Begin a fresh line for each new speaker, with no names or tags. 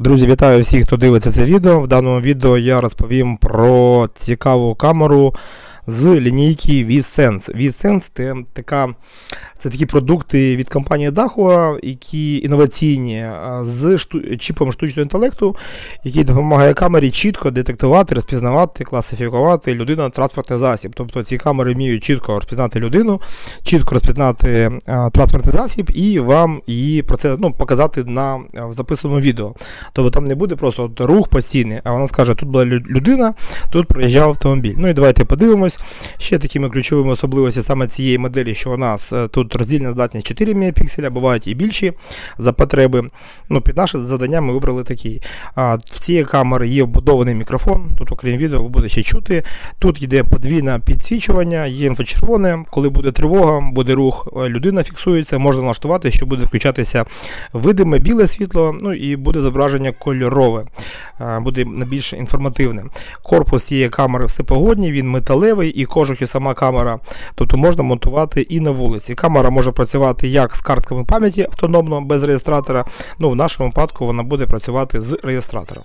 Друзі, вітаю всіх, хто дивиться це відео. В даному відео я розповім про цікаву камеру з лінійки VSense. VSense це така. Це такі продукти від компанії Dahua, які інноваційні з шту... чіпом штучного інтелекту, який допомагає камері чітко детектувати, розпізнавати, класифікувати людину транспортний засіб. Тобто ці камери вміють чітко розпізнати людину, чітко розпізнати а, транспортний засіб і вам її про це ну, показати на в записаному відео. Тобто там не буде просто рух постійний, а вона скаже, тут була людина, тут проїжджав автомобіль. Ну і давайте подивимось. Ще такими ключовими особливостями саме цієї моделі, що у нас е, тут роздільна здатність 4 Мп, бувають і більші за потреби. Ну, під наше завдання ми вибрали такий. В цієї камери є вбудований мікрофон. Тут, окрім відео, ви будете чути. Тут йде подвійне підсвічування, є інфочервоне. Коли буде тривога, буде рух, е, людина фіксується, можна налаштувати, що буде включатися видиме біле світло, ну і буде зображення кольорове, е, буде більш інформативне. Корпус цієї камери всепогодній, він металевий і кожух і сама камера, тобто можна монтувати і на вулиці. Камера може працювати як з картками пам'яті автономно без реєстратора. Ну в нашому випадку вона буде працювати з реєстратором.